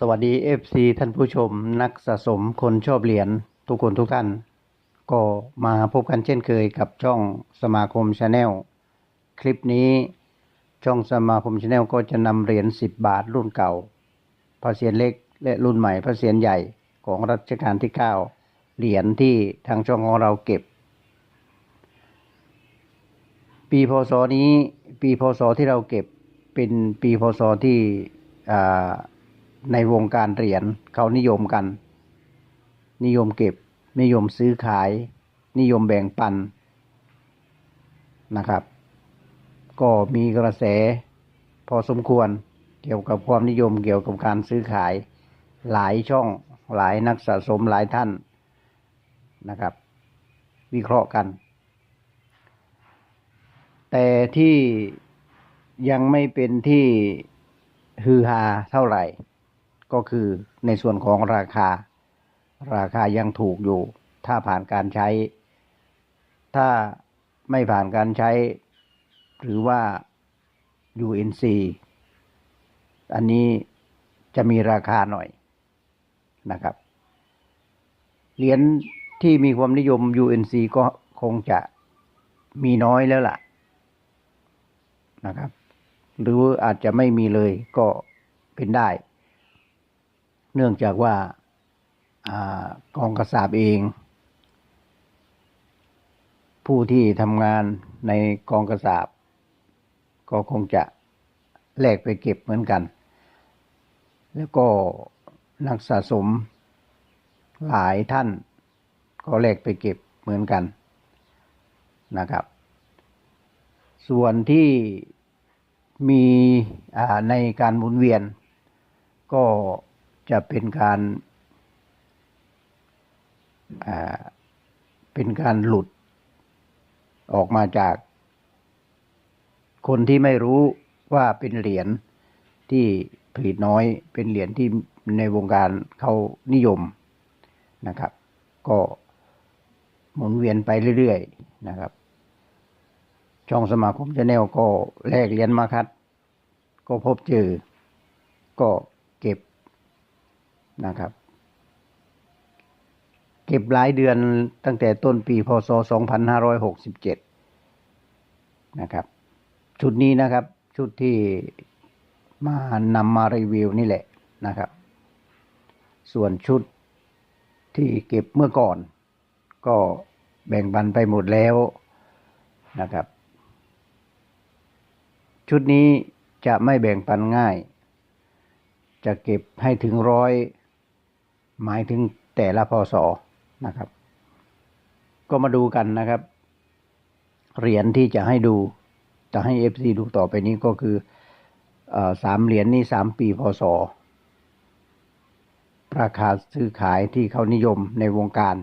สวัสดี FC ท่านผู้ชมนักสะสมคนชอบเหรียญทุกคนทุกท่าน ก็มาพบกันเช่นเคยกับช่องสมาคมชาแนลคลิปนี้ช่องสมาคมชาแนลก็จะนำเหรียญ10 บาทรุ่นเก่าพระเศียรเล็กและรุ่นใหม่พระเศียรใหญ่ของรัชกาลที่ 9 เหรียญที่ทางช่องของเราเก็บ ปีพศนี้ปีพศที่เราเก็บเป็นปีพศที่อ่า ในวงการเหรียญเขานิยมกัน นิยมเก็บ นิยมซื้อขาย นิยมแบ่งปันนะครับ ก็มีกระแสพอสมควรเกี่ยวกับความนิยมเกี่ยวกับการซื้อขาย หลายช่องหลายนักสะสมหลายท่านนะครับ วิเคราะห์กัน แต่ที่ยังไม่เป็นที่ฮือฮาเท่าไหร่ ก็คือในส่วนของราคา ราคายังถูกอยู่ ถ้าผ่านการใช้ ถ้าไม่ผ่านการใช้ หรือว่า UNC อันนี้จะมีราคาหน่อยนะครับ เหรียญที่มีความนิยม UNC ก็คงจะมีน้อยแล้วล่ะนะครับ หรืออาจจะไม่มีเลยก็เป็นได้ เนื่องจากว่าอกองกระสาบเอง ผู้ที่ทำงานในกองกระสาบ ก็คงจะแลกไปเก็บเหมือนกัน แล้วก็นักสะสมหลายท่านก็แลกไปเก็บเหมือนกันนะครับ ส่วนที่มีในการหมุนเวียนก็ จะเป็นการเป็นการหลุดออกมาจาก คนที่ไม่รู้ว่าเป็นเหรียญที่ผลิตน้อย เป็นเหรียญที่ในวงการเขานิยมนะครับ ก็หมุนเวียนไปเรื่อยๆนะครับ ช่องสมาคมชาแนลก็แลกเหรียญมาคัด ก็พบเจอก็ นะครับ เก็บหลายเดือนตั้งแต่ต้นปีพศ 2567 นะครับ ชุดนี้นะครับ ชุดที่มานำมารีวิวนี่แหละนะครับ ส่วนชุดที่เก็บเมื่อก่อน ก็แบ่งบันไปหมดแล้วนะครับ ชุดนี้จะไม่แบ่งปันง่าย จะเก็บให้ถึงร้อย หมายถึงแต่ละพศนะครับ ก็มาดูกันนะครับ เหรียญที่จะให้ดู จะให้เอฟซีดูต่อไปนี้ก็คือสามเหรียญนี้สามปีพศ ราคาซื้อขายที่เขานิยมในวงการ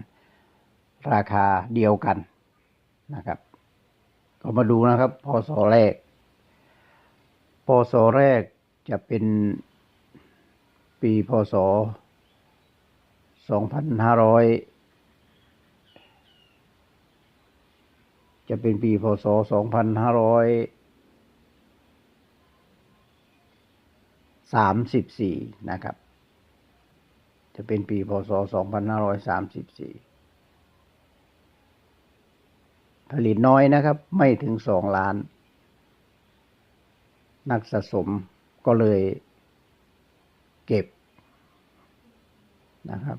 ราคาเดียวกันนะครับ ก็มาดูนะครับ พศแรก พศแรกจะเป็นปีพศ 2500จะเป็นปีพศ2534นะครับ จะเป็นปีพศ2534ผลิตน้อยนะครับ ไม่ถึงสองล้าน นักสะสมก็เลยเก็บนะครับ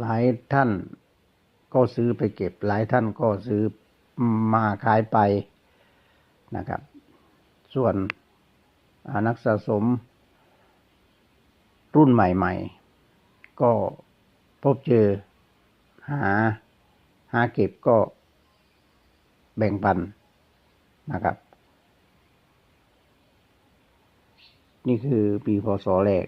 หลายท่านก็ซื้อไปเก็บ หลายท่านก็ซื้อมาขายไปนะครับ ส่วนนักสะสมรุ่นใหม่ ๆ ก็พบเจอหาหาเก็บก็แบ่งปันนะครับ นี่คือปีพศแรก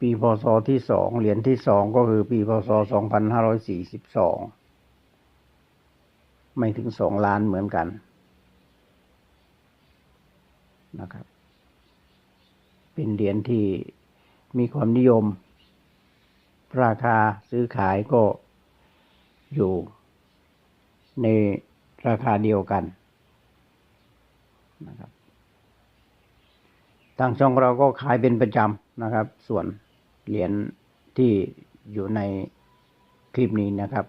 ปีพศที่สองเหรียญที่สองก็คือปีพศสองพันห้าร้อยสี่สิบสองไม่ถึงสองล้านเหมือนกันนะครับ เป็นเหรียญที่มีความนิยม ราคาซื้อขายก็อยู่ในราคาเดียวกันนะครับทางช่องเราก็ขายเป็นประจำนะครับ ส่วน เหรียญที่อยู่ในคลิปนี้นะครับ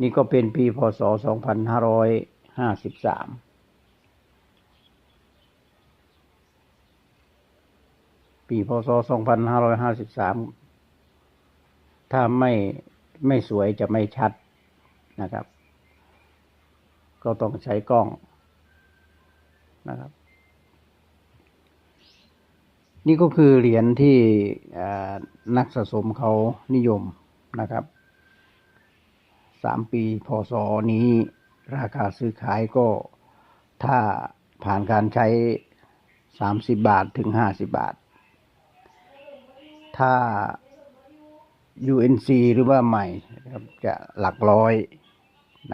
นี่ก็เป็นปีพศ 2553 ปีพศ 2553 ถ้าไม่ไม่สวยจะไม่ชัดนะครับ ก็ต้องใช้กล้องนะครับ นี่ก็คือเหรียญที่นักสะสมเขานิยมนะครับสามปีพศนี้ราคาซื้อขายก็ถ้าผ่านการใช้สามสิบบาทถึงห้าสิบบาท ถ้า UNC หรือว่าใหม่ครับจะหลักร้อย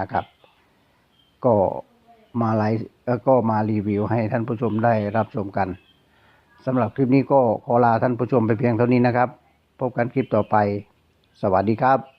นะครับ ก็มาไลฟ์ก็มารีวิวให้ท่านผู้ชมได้รับชมกัน สำหรับคลิปนี้ก็ขอลาท่านผู้ชมไปเพียงเท่านี้นะครับ พบกันคลิปต่อไป สวัสดีครับ